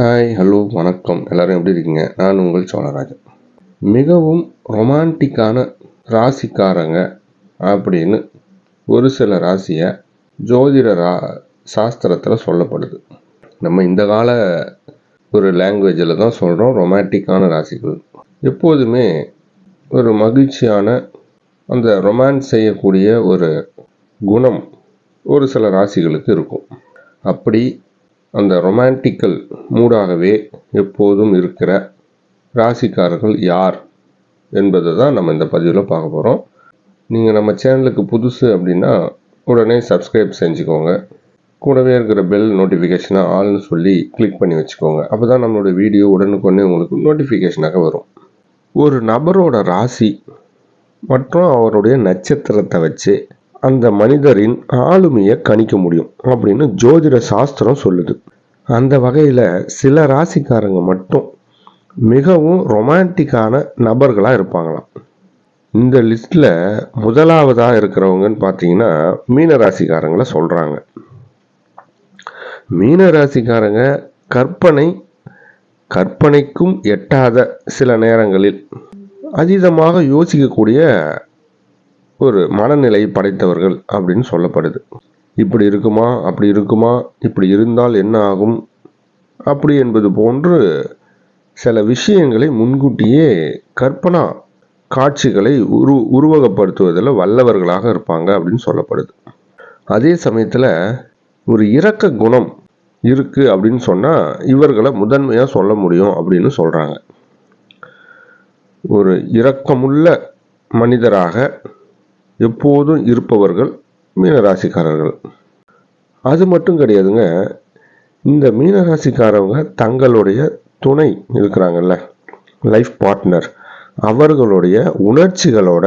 Hi hello வணக்கம். எல்லாரும் எப்படி இருக்கீங்க? நான் உங்கள் சோழராஜன். மிகவும் ரொமான்டிக்கான ராசிக்காரங்க அப்படின்னு ஒரு சில ராசியை ஜோதிட ரா சாஸ்திரத்தில் சொல்லப்படுது. நம்ம இந்த கால ஒரு லாங்குவேஜில் தான் சொல்கிறோம் ரொமான்டிக்கான ராசிகள். எப்போதுமே ஒரு மகிழ்ச்சியான அந்த ரொமான்ஸ் செய்யக்கூடிய ஒரு குணம் ஒரு சில ராசிகளுக்கு இருக்கும். அப்படி அந்த ரொமான்டிக்கல் மூடாகவே எப்போதும் இருக்கிற ராசிக்காரர்கள் யார் என்பதை தான் நம்ம இந்த பதிவில் பார்க்க போகிறோம் நீங்கள் நம்ம சேனலுக்கு புதுசு அப்படின்னா உடனே சப்ஸ்கிரைப் செஞ்சுக்கோங்க. கூடவே இருக்கிற பெல் நோட்டிஃபிகேஷனை ஆல்னு சொல்லி கிளிக் பண்ணி வச்சுக்கோங்க. அப்போ தான் நம்மளோட வீடியோ உடனுக்குடனே உங்களுக்கு நோட்டிஃபிகேஷனாக வரும். ஒரு நபரோட ராசி மற்றும் அவருடைய நட்சத்திரத்தை வச்சு அந்த மனிதரின் ஆளுமையை கணிக்க முடியும் அப்படின்னு ஜோதிட சாஸ்திரம் சொல்லுது. அந்த வகையில் சில ராசிக்காரங்க மட்டும் மிகவும் ரொமான்டிக்கான நபர்களாக இருப்பாங்களாம். இந்த லிஸ்ட்டில் முதலாவதாக இருக்கிறவங்கன்னு பார்த்தீங்கன்னா மீன ராசிக்காரங்களை சொல்கிறாங்க மீன ராசிக்காரங்க கற்பனை கற்பனைக்கும் எட்டாத சில நேரங்களில் அதீதமாக யோசிக்கக்கூடிய ஒரு மனநிலை படைத்தவர்கள் அப்படின்னு சொல்லப்படுது. இப்படி இருக்குமா அப்படி இருக்குமா இப்படி இருந்தால் என்ன ஆகும்? அப்படி என்பது போன்று சில விஷயங்களை முன்கூட்டியே கற்பனா காட்சிகளை உரு உருவகப்படுத்துவதில் வல்லவர்களாக இருப்பாங்க அப்படின்னு சொல்லப்படுது. அதே சமயத்தில் ஒரு இரக்க குணம் இருக்கு அப்படின்னு சொன்னால் இவர்களை முதன்மையாக சொல்ல முடியும் அப்படின்னு சொல்கிறாங்க ஒரு இரக்கமுள்ள மனிதராக எப்போதும் இருப்பவர்கள் மீனராசிக்காரர்கள். அது மட்டும் கிடையாதுங்க இந்த மீனராசிக்காரவங்க தங்களுடைய துணை இருக்கிறாங்கல்ல லைஃப் பார்ட்னர் அவர்களுடைய உணர்ச்சிகளோட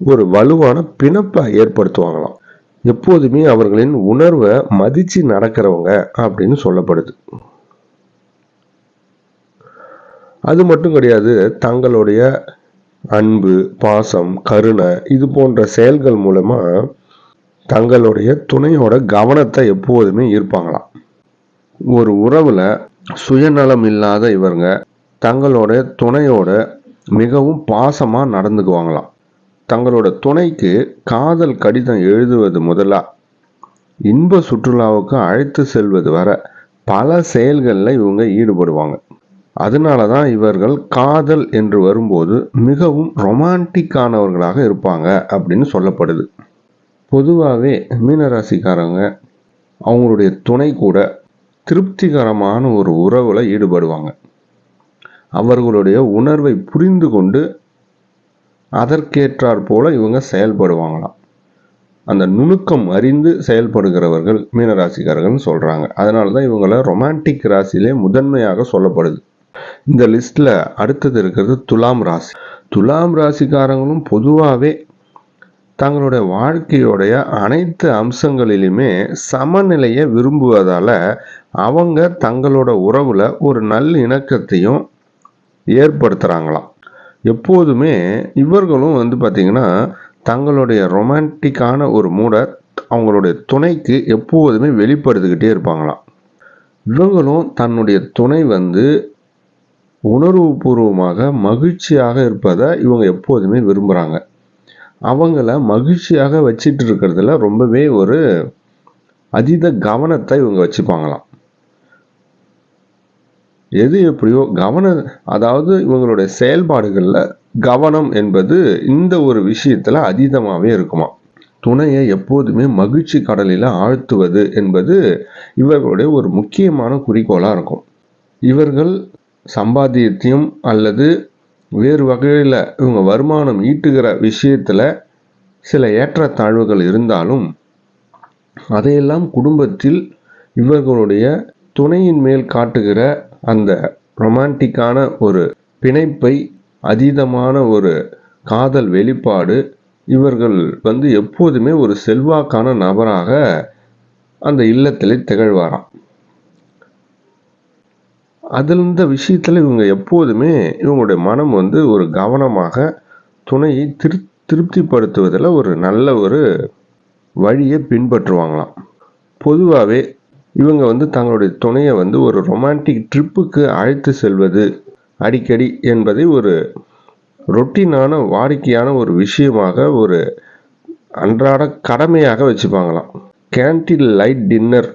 ஒரு வலுவான பிணப்பை ஏற்படுத்துவாங்களாம். எப்போதுமே அவர்களின் உணர்வை மதிச்சு நடக்கிறவங்க அப்படின்னு சொல்லப்படுது. அது மட்டும் கிடையாது தங்களுடைய அன்பு பாசம் கருணை இது போன்ற செயல்கள் மூலமா தங்களுடைய துணையோட கவனத்தை எப்போதுமே ஈர்ப்பாங்களாம். ஒரு உறவுல சுயநலம் இல்லாத இவங்க தங்களோட துணையோட மிகவும் பாசமா நடந்துக்குவாங்களாம். தங்களோட துணைக்கு காதல் கடிதம் எழுதுவது முதலா இன்ப சுற்றுலாவுக்கு அழைத்து செல்வது வர பல செயல்களில் இவங்க ஈடுபடுவாங்க. அதனால தான் இவர்கள் காதல் என்று வரும்போது மிகவும் ரொமான்டிக்கானவர்களாக இருப்பாங்க அப்படின்னு சொல்லப்படுது. பொதுவாகவே மீனராசிக்காரங்க அவங்களுடைய துணை கூட திருப்திகரமான ஒரு உறவில் ஈடுபடுவாங்க. அவர்களுடைய உணர்வை புரிந்து கொண்டு அதற்கேற்றாற் போல இவங்க செயல்படுவாங்களாம். அந்த நுணுக்கம் அறிந்து செயல்படுகிறவர்கள் மீனராசிக்காரர்கள்னு சொல்கிறாங்க அதனால தான் இவங்கள ரொமான்டிக் ராசியிலே முதன்மையாக சொல்லப்படுது. இந்த லிஸ்ட்டில் அடுத்தது இருக்கிறது துலாம் ராசி. துலாம் ராசிக்காரங்களும் பொதுவாகவே தங்களுடைய வாழ்க்கையோடைய அனைத்து அம்சங்களிலுமே சமநிலையை விரும்புவதால் அவங்க தங்களோட உறவில் ஒரு நல்ல இணக்கத்தையும் ஏற்படுத்துகிறாங்களாம் எப்போதுமே இவர்களும் வந்து பார்த்திங்கன்னா தங்களுடைய ரொமான்டிக்கான ஒரு மூடை அவங்களுடைய துணைக்கு எப்போதுமே வெளிப்படுத்திக்கிட்டே இருப்பாங்களாம். இவங்களும் தன்னுடைய துணை வந்து உணர்வுபூர்வமாக மகிழ்ச்சியாக இருப்பதை இவங்க எப்போதுமே விரும்புகிறாங்க அவங்கள மகிழ்ச்சியாக வச்சிட்டு இருக்கிறதுல ரொம்பவே ஒரு அதீத கவனத்தை இவங்க வச்சுப்பாங்களாம். எது எப்படியோ கவன அதாவது இவங்களுடைய செயல்பாடுகளில் கவனம் என்பது இந்த ஒரு விஷயத்தில் அதீதமாகவே இருக்குமா துணையை எப்போதுமே மகிழ்ச்சி கடலில் ஆழ்த்துவது என்பது இவர்களுடைய ஒரு முக்கியமான குறிக்கோளாக இருக்கும். இவர்கள் சம்பாத்தியத்தையும் அல்லது வேறு வகையில் இவங்க வருமானம் ஈட்டுகிற விஷயத்தில் சில ஏற்றத்தாழ்வுகள் இருந்தாலும் அதையெல்லாம் குடும்பத்தில் இவர்களுடைய துணையின் மேல் காட்டுகிற அந்த ரொமான்டிக்கான ஒரு பிணைப்பை அதீதமான ஒரு காதல் வெளிப்பாடு இவர்கள் வந்து எப்போதுமே ஒரு செல்வாக்கான நபராக அந்த இல்லத்திலே திகழ்வாராம். அதில் இந்த விஷயத்தில் இவங்க எப்போதுமே இவங்களுடைய மனம் வந்து ஒரு கவனமாக துணையை திரு திருப்திப்படுத்துவதில் ஒரு நல்ல ஒரு வழியை பின்பற்றுவாங்களாம். பொதுவாகவே இவங்க வந்து தங்களுடைய துணையை வந்து ஒரு ரொமான்டிக் ட்ரிப்புக்கு அழைத்து செல்வது அடிக்கடி என்பதை ஒரு ரொட்டீனான வாடிக்கையான ஒரு விஷயமாக ஒரு அன்றாட கடமையாக வச்சுப்பாங்களாம். கேன்டீன் லைட் டின்னர்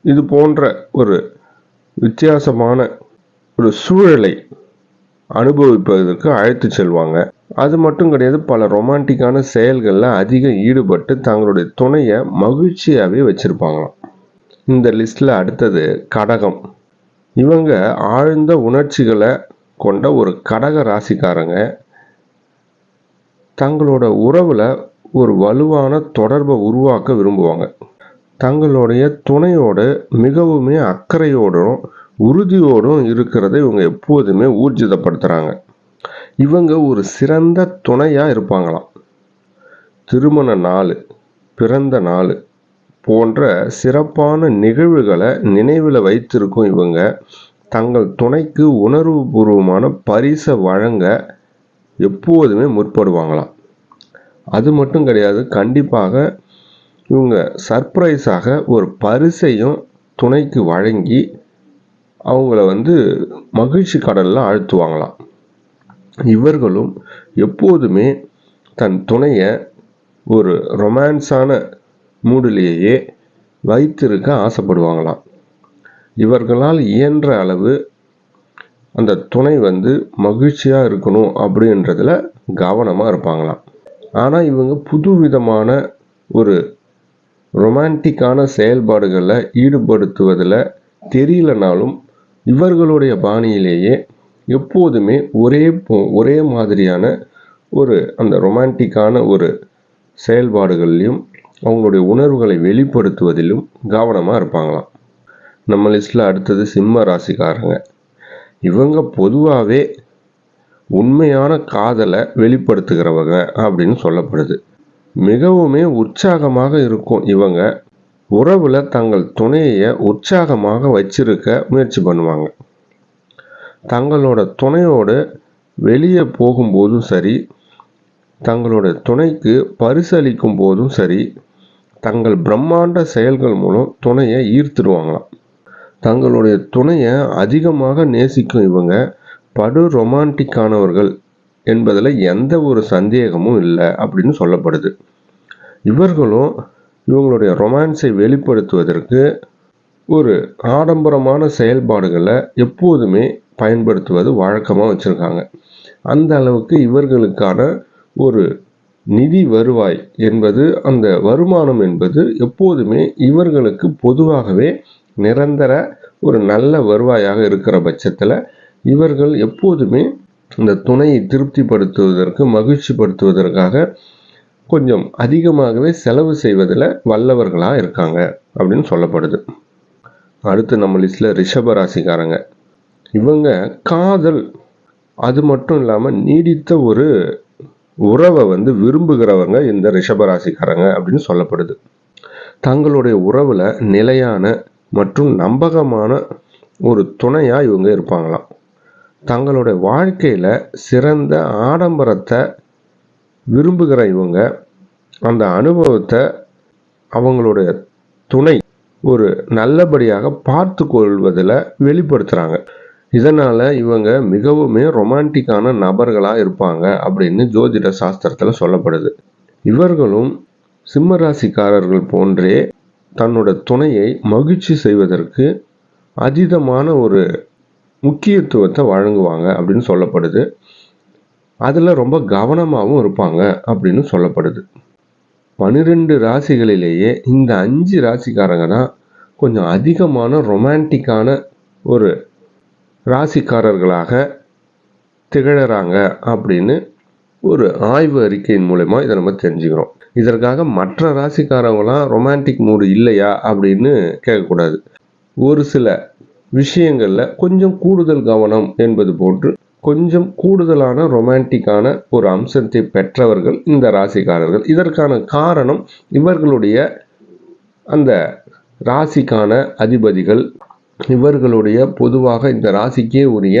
இது போன்ற ஒரு வித்தியாசமான ஒரு சூழலை அனுபவிப்பதற்கு அழைத்து செல்வாங்க. அது மட்டும் கிடையாது பல ரொமான்டிக்கான செயல்களில் அதிகம் ஈடுபட்டு தங்களுடைய துணையை மகிழ்ச்சியாகவே வச்சுருப்பாங்களாம். இந்த லிஸ்ட்டில் அடுத்தது கடகம். இவங்க ஆழ்ந்த உணர்ச்சிகளை கொண்ட ஒரு கடக ராசிக்காரங்க. தங்களோட உறவில் ஒரு வலுவான தொடர்பை உருவாக்க விரும்புவாங்க. தங்களுடைய துணையோடு மிகவுமே அக்கறையோடும் உறுதியோடும் இருக்கிறத இவங்க எப்போதுமே ஊர்ஜிதப்படுத்துகிறாங்க இவங்க ஒரு சிறந்த துணையாக இருப்பாங்களாம். திருமண நாள் பிறந்த நாள் போன்ற சிறப்பான நிகழ்வுகளை நினைவில் வைத்திருக்கும் இவங்க. தங்கள் துணைக்கு உணர்வுபூர்வமான பரிசை வழங்க எப்போதுமே முற்படுவாங்களாம். அது மட்டும் கிடையாது கண்டிப்பாக இவங்க சர்ப்ரைஸாக ஒரு பரிசையும் துணைக்கு வழங்கி அவங்கள வந்து மகிழ்ச்சி கடலில் ஆழ்த்துவாங்களாம். இவர்களும் எப்போதுமே தன் துணையை ஒரு ரொமான்ஸான மூடிலேயே வைத்திருக்க ஆசைப்படுவாங்களாம். இவர்களால் இயன்ற அளவு அந்த துணை வந்து மகிழ்ச்சியாக இருக்கணும் அப்படின்றதுல கவனமாக இருப்பாங்களாம். ஆனால் இவங்க புது விதமான ஒரு ரொமான்டிக்கான செயல்பாடுகளில் ஈடுபடுத்துவதில் தெரியலனாலும் இவர்களுடைய பாணியிலேயே எப்போதுமே ஒரே ஒரே மாதிரியான ஒரு அந்த ரொமான்டிக்கான ஒரு செயல்பாடுகள்லையும் அவங்களுடைய உணர்வுகளை வெளிப்படுத்துவதிலும் கவனமாக இருப்பாங்களாம். நம்ம லிஸ்ட்டில் அடுத்தது சிம்ம ராசிக்காரங்க. இவங்க பொதுவாகவே உண்மையான காதலை வெளிப்படுத்துகிறவங்க அப்படின்னு சொல்லப்படுது. மிகவுமே உற்சாகமாக இருக்கும் இவங்க. உறவில் தங்கள் துணையை உற்சாகமாக வச்சிருக்க முயற்சி பண்ணுவாங்க. தங்களோட துணையோடு வெளியே போகும்போதும் சரி தங்களோட துணைக்கு பரிசளிக்கும் போதும் சரி தங்கள் பிரம்மாண்ட செயல்கள் மூலம் துணையை ஈர்த்துடுவாங்களாம். தங்களுடைய துணையை அதிகமாக நேசிக்கும் இவங்க படு ரொமான்டிக்கானவர்கள். என்பதில் எந்த ஒரு சந்தேகமும் இல்லை அப்படின்னு சொல்லப்படுது. இவர்களும் இவங்களுடைய ரொமான்ஸை வெளிப்படுத்துவதற்கு ஒரு ஆடம்பரமான செயல்பாடுகளை எப்போதுமே பயன்படுத்துவது வழக்கமாக வச்சுருக்காங்க. அந்த அளவுக்கு இவர்களுக்கான ஒரு நிதி வருவாய் என்பது அந்த வருமானம் என்பது எப்போதுமே இவர்களுக்கு பொதுவாகவே நிரந்தர ஒரு நல்ல வருவாயாக இருக்கிற பட்சத்தில் இவர்கள் எப்போதுமே இந்த துணையை திருப்திப்படுத்துவதற்கு மகிழ்ச்சிப்படுத்துவதற்காக கொஞ்சம் அதிகமாகவே செலவு செய்வதில் வல்லவர்களாக இருக்காங்க அப்படின்னு சொல்லப்படுது. அடுத்து நம்ம லிஸ்ட்டில் ரிஷப ராசிக்காரங்க. இவங்க காதல் அது மட்டும் இல்லாமல் நீடித்த ஒரு உறவை வந்து விரும்புகிறவங்க இந்த ரிஷபராசிக்காரங்க அப்படின்னு சொல்லப்படுது. தங்களுடைய உறவில் நிலையான மற்றும் நம்பகமான ஒரு துணையாக இவங்க இருப்பாங்களாம். தங்களுடைய வாழ்க்கையில் சிறந்த ஆடம்பரத்தை விரும்புகிற இவங்க அந்த அனுபவத்தை அவங்களுடைய துணை ஒரு நல்லபடியாக பார்த்து கொள்வதில் வெளிப்படுத்துகிறாங்க இதனால் இவங்க மிகவுமே ரொமான்டிக்கான நபர்களாக இருப்பாங்க அப்படின்னு ஜோதிட சாஸ்திரத்தில் சொல்லப்படுது. இவர்களும் சிம்மராசிக்காரர்கள் போன்றே தன்னோட துணையை மகிழ்ச்சி செய்வதற்கு அதீதமான ஒரு முக்கியத்துவத்தை வழங்குவாங்க அப்படின்னு சொல்லப்படுது. அதில் ரொம்ப கவனமாகவும் இருப்பாங்க அப்படின்னு சொல்லப்படுது. பன்னிரெண்டு ராசிகளிலேயே இந்த அஞ்சு ராசிக்காரங்க தான் கொஞ்சம் அதிகமான ரொமான்டிக்கான ஒரு ராசிக்காரர்களாக திகழறாங்க அப்படின்னு ஒரு ஆய்வு அறிக்கையின் மூலயமா இதை நம்ம தெரிஞ்சுக்கிறோம். இதற்காக மற்ற ராசிக்காரங்களாம் ரொமான்டிக் மூடு இல்லையா அப்படின்னு கேட்கக்கூடாது. ஒரு சில விஷயங்களில் கொஞ்சம் கூடுதல் கவனம் என்பது போன்று கொஞ்சம் கூடுதலான ரொமான்டிக்கான ஒரு அம்சத்தை பெற்றவர்கள் இந்த ராசிக்காரர்கள். இதற்கான காரணம் இவர்களுடைய அந்த ராசிக்கான அதிபதிகள் இவர்களுடைய பொதுவாக இந்த ராசிக்கே உரிய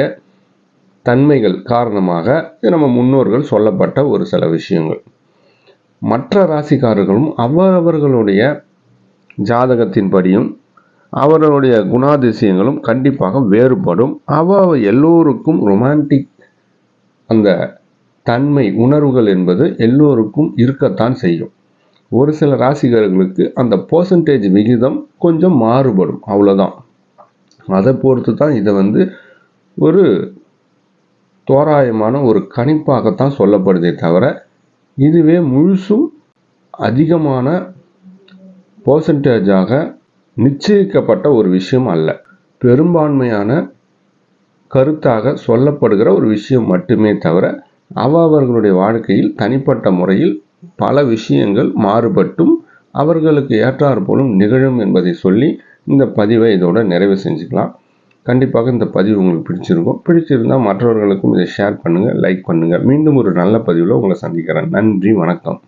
தன்மைகள் காரணமாக நம்ம முன்னோர்கள் சொல்லப்பட்ட ஒரு சில விஷயங்கள். மற்ற ராசிக்காரர்களும் அவரவர்களுடைய ஜாதகத்தின்படியும் அவர்களுடைய குணாதிசயங்களும் கண்டிப்பாக வேறுபடும். அவ எல்லோருக்கும் ரொமான்டிக் அந்த தன்மை உணர்வுகள் என்பது எல்லோருக்கும் இருக்கத்தான் செய்யும். ஒரு சில ராசிகர்களுக்கு அந்த பர்சன்டேஜ் விகிதம் கொஞ்சம் மாறுபடும். அவ்வளோதான் அதை பொறுத்து தான் இதை வந்து ஒரு தோராயமான ஒரு கணிப்பாகத்தான் சொல்லப்படுதே தவிர இதுவே முழுசும் அதிகமான பர்சன்டேஜாக நிச்சயிக்கப்பட்ட ஒரு விஷயம் அல்ல. பெரும்பான்மையான கருத்தாக சொல்லப்படுகிற ஒரு விஷயம் மட்டுமே தவிர அவ அவர்களுடைய வாழ்க்கையில் தனிப்பட்ட முறையில் பல விஷயங்கள் மாறுபட்டும் அவர்களுக்கு ஏற்றாற் போலும் நிகழும் என்பதை சொல்லி இந்த பதிவை இதோட நிறைவு செஞ்சுக்கலாம். கண்டிப்பாக இந்த பதிவு உங்களுக்கு பிடிச்சிருக்கும். பிடிச்சிருந்தால் மற்றவர்களுக்கும் இதை ஷேர் பண்ணுங்கள் லைக் பண்ணுங்கள் மீண்டும் ஒரு நல்ல பதிவில் உங்களை சந்திக்கிறேன். நன்றி வணக்கம்.